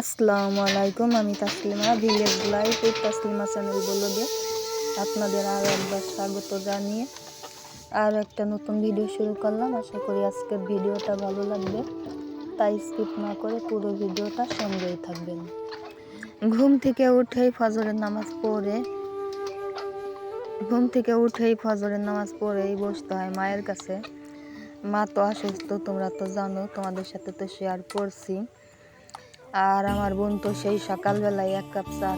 আসসালামু আলাইকুম, আমি Taslima, village life with Taslima channel বলে দিয়ে আপনাদের আরও একবার স্বাগত জানিয়ে আর একটা নতুন ভিডিও শুরু করলাম। আশা করি আজকের ভিডিওটা ভালো লাগবে। তাই স্কিপ না করে পুরো ভিডিওটা সঙ্গেই থাকবেন। ঘুম থেকে উঠেই ফজরের নামাজ পড়ে, ঘুম থেকে উঠেই ফজরের নামাজ পড়েই বসতে হয় মায়ের কাছে। মা তো অসুস্থ, তোমরা তো জানো, তোমাদের সাথে তো শেয়ার করছি। আর আমার বোন তো সেই সকালবেলায় এক কাপ চা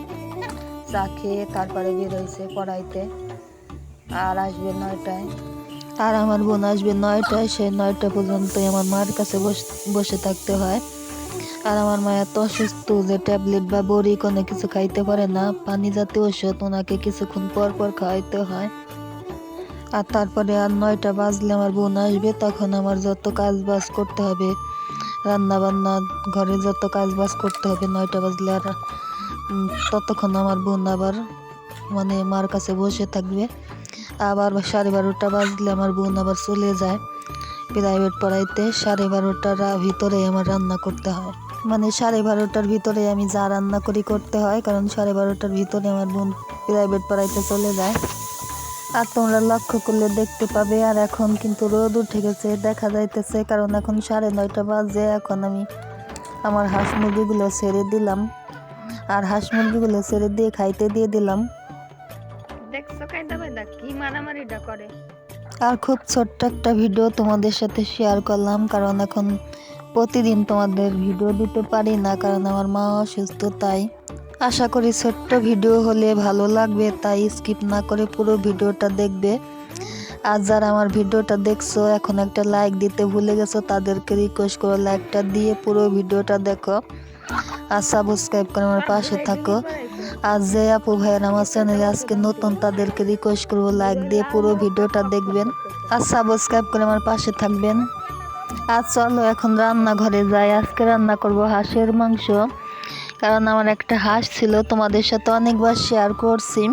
চা খেয়ে তারপরে বেরোইছে পড়াইতে আর আসবে নয়টায়। আর আমার বোন আসবে নয়টায় সেই নয়টা পর্যন্ত আমার মার কাছে বস- বসে থাকতে হয়। আর আমার মা এত অসুস্থ যে ট্যাবলেট বা বড়ি কোনো কিছু খাইতে পারে না, পানি জাতীয় ওষুধ ওনাকে কিছুক্ষণ পর পর খাওয়াইতে হয়। আর তারপরে আর নয়টা বাজলে আমার বোন আসবে, তখন আমার যত কাজ বাজ করতে হবে রান্না বান্না ঘরে যত কাজ বাজ করতে হবে, নয়টা বাজলে আর ততক্ষণ আমার বোন আবার মানে মার কাছে বসে থাকবে। আবার সাড়ে বারোটা বাজলে আমার বোন আবার চলে যায় প্রাইভেট পড়াইতে। সাড়ে বারোটার ভিতরে আমার রান্না করতে হয়। মানে সাড়ে বারোটার ভিতরে আমি যা রান্না করি করতে হয়, কারণ সাড়ে বারোটার ভিতরে আমার বোন প্রাইভেট পড়াইতে চলে যায়। আর তোমরা লক্ষ্য করলে দেখতে পাবে আর এখন কিন্তু রোদ উঠে গেছে দেখা যাইতেছে কারণ এখন সাড়ে নয়টা বাজে এখন আমি আমার হাঁস মুরগিগুলো ছেড়ে দিলাম। আর হাঁস মুরগিগুলো ছেড়ে দিয়ে খাইতে দিয়ে দিলাম। দেখছ কাইদা বাইদা কি মারামারিটা করে? আর খুব ছোট্ট একটা ভিডিও তোমাদের সাথে শেয়ার করলাম কারণ এখন প্রতিদিন তোমাদের ভিডিও দিতে পারি না কারণ আমার মা অসুস্থ তাই আশা করি ছোট্ট ভিডিও হলে ভালো লাগবে, তাই স্কিপ না করে পুরো ভিডিওটা দেখবে। আর যারা আমার ভিডিওটা দেখছ, এখন একটা লাইক দিতে ভুলে গেছো, তাদেরকে রিকোয়েস্ট করো লাইকটা দিয়ে পুরো ভিডিওটা দেখো। আর সাবস্ক্রাইব করে আমার পাশে থাকো। আর যে আপু ভাইয়ের আমার চ্যানেলে আজকে নতুন, তাদেরকে রিকোয়েস্ট করব লাইক দিয়ে পুরো ভিডিওটা দেখবেন। আর সাবস্ক্রাইব করে আমার পাশে থাকবেন। আর চলো এখন রান্নাঘরে যাই। আজকে রান্না করব হাঁসের মাংস। কারণ আমার একটা হাঁস ছিল, তোমাদের সাথে অনেকবার শেয়ার করছি।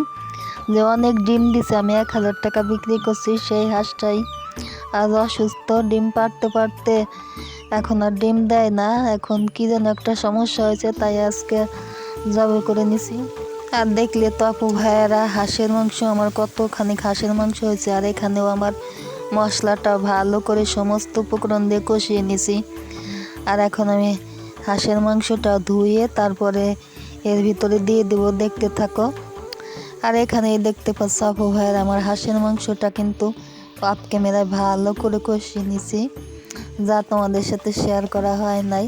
যে অনেক ডিম দিছে, আমি এক হাজার টাকা বিক্রি করছি সেই হাঁসটাই। আজ অসুস্থ, ডিম পারতে পারতে এখন আর ডিম দেয় না। এখন কি যেন একটা সমস্যা হয়েছে, তাই আজকে জবে করে নিছি। আর দেখলে তো আপু ভাইয়ারা, হাঁসের মাংস আমার কতখানি হাঁসের মাংস হয়েছে, আর এখানেও আমার মশলাটা ভালো করে সমস্ত উপকরণ দিয়ে কষিয়ে নিছি। আর এখন আমি হাঁসের মাংসটা ধুয়ে তারপরে এর ভিতরে দিয়ে দেবো, দেখতে থাকো। আর এখানে দেখতে পাচ্ছ, আপু ভাইয়ের, আমার হাঁসের মাংসটা কিন্তু অফ ক্যামেরায় ভালো করে কষিয়ে নিছি, যা তোমাদের সাথে শেয়ার করা হয় নাই।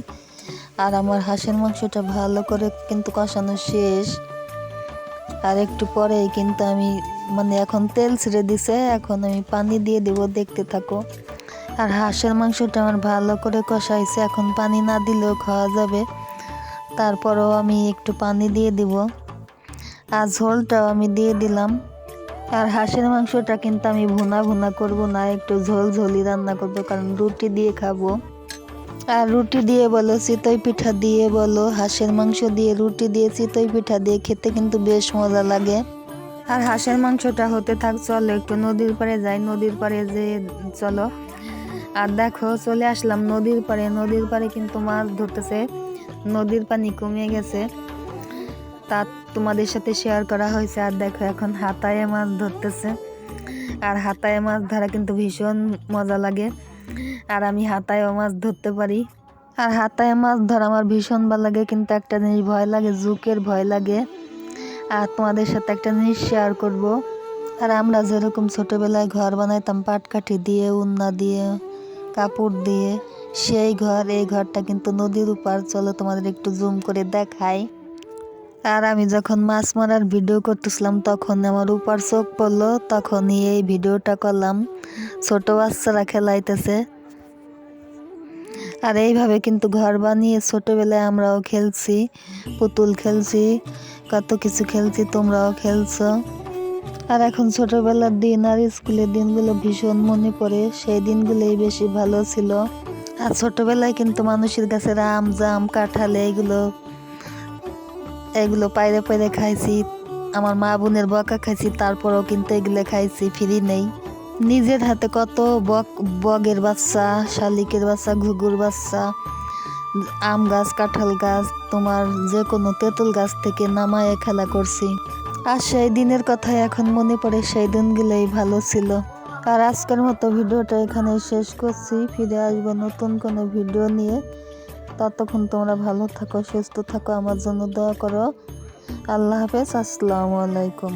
আর আমার হাঁসের মাংসটা ভালো করে কিন্তু কষানো শেষ। আর একটু পরেই কিন্তু আমি মানে এখন তেল ছেড়ে দিছে, এখন আমি পানি দিয়ে দেবো, দেখতে থাকো। আর হাঁসের মাংসটা আমার ভালো করে কষাইছে, এখন পানি না দিলেও খাওয়া যাবে। তারপরেও আমি একটু পানি দিয়ে দিব। আর ঝোলটাও আমি দিয়ে দিলাম। আর হাঁসের মাংসটা কিন্তু আমি ভুনা ভুনা করব না, একটু ঝোল ঝোলি রান্না করব, কারণ রুটি দিয়ে খাব। আর রুটি দিয়ে বলো, চিতই পিঠা দিয়ে বলো, হাঁসের মাংস দিয়ে রুটি দিয়ে চিতই পিঠা দিয়ে খেতে কিন্তু বেশ মজা লাগে। আর হাঁসের মাংসটা হতে থাক, চলো একটু নদীর পাড়ে যাই, নদীর পাড়ে যে চলো। আর দেখো, চলে আসলাম নদীর পাড়ে। নদীর পাড়ে কিন্তু মাছ ধরতেছে। নদীর পানি কমে গেছে। তা তোমাদের সাথে শেয়ার করা হয়েছে। আর দেখো, এখন হাতায় মাছ ধরতেছে। আর হাতায় মাছ ধরা কিন্তু ভীষণ মজা লাগে। আর আমি হাতায়ও মাছ ধরতে পারি। আর হাতায় মাছ ধরা আমার ভীষণ ভালো লাগে। কিন্তু একটা জিনিস ভয় লাগে জুকের ভয় লাগে। আর তোমাদের সাথে একটা জিনিস শেয়ার করব। আর আমরা যেরকম ছোটোবেলায় ঘর বানাইতাম, পাটকাঠি দিয়ে, উন্না দিয়ে কাপড় দিয়ে, সেই ঘর, এই ঘরটা কিন্তু নদীর উপর। চলো তোমাদের একটু জুম করে দেখাই। আর আমি যখন মাছ মারার ভিডিও করতেছিলাম, তখন আমার উপর চোখ পড়ল, তখনই এই ভিডিওটা করলাম। ছোট বাচ্চারা খেলাইতেছে। আর এইভাবে কিন্তু ঘর বানিয়ে ছোটবেলায় আমরাও খেলছি, পুতুল খেলছি, কত কিছু খেলছি তোমরাও খেলছো। আর এখন ছোটবেলার দিন আর স্কুলের দিনগুলো ভীষণ মনে পড়ে। সেই দিনগুলোই বেশি ভালো ছিল। আর ছোটবেলায় কিন্তু মানুষের কাছে আম জাম, কাঁঠাল এগুলো এগুলো পাইরে পাইরে খাইছি। আমার মা বোনের বকা খাইছি, তারপরেও কিন্তু এগুলো খাইছি, ফ্রি নেই। নিজের হাতে কত বক, বগের বাচ্চা, শালিকের বাচ্চা, ঘুঘুর বাচ্চা, আম গাছ, কাঁঠাল গাছ, তোমার যে কোনো তেঁতুল গাছ থেকে নামায় খেলা করছি। আর সেই দিনের কথা এখন মনে পড়ে সেই দিনগুলোই ভালো ছিল। আর আজকের মতো ভিডিওটা এখানে শেষ করছি। ফিরে আসব নতুন কোনো ভিডিও নিয়ে। ততক্ষণ তোমরা ভালো থাকো, সুস্থ থাকো, আমার জন্য দোয়া করো। আল্লাহ হাফেজ, আসসালামু আলাইকুম।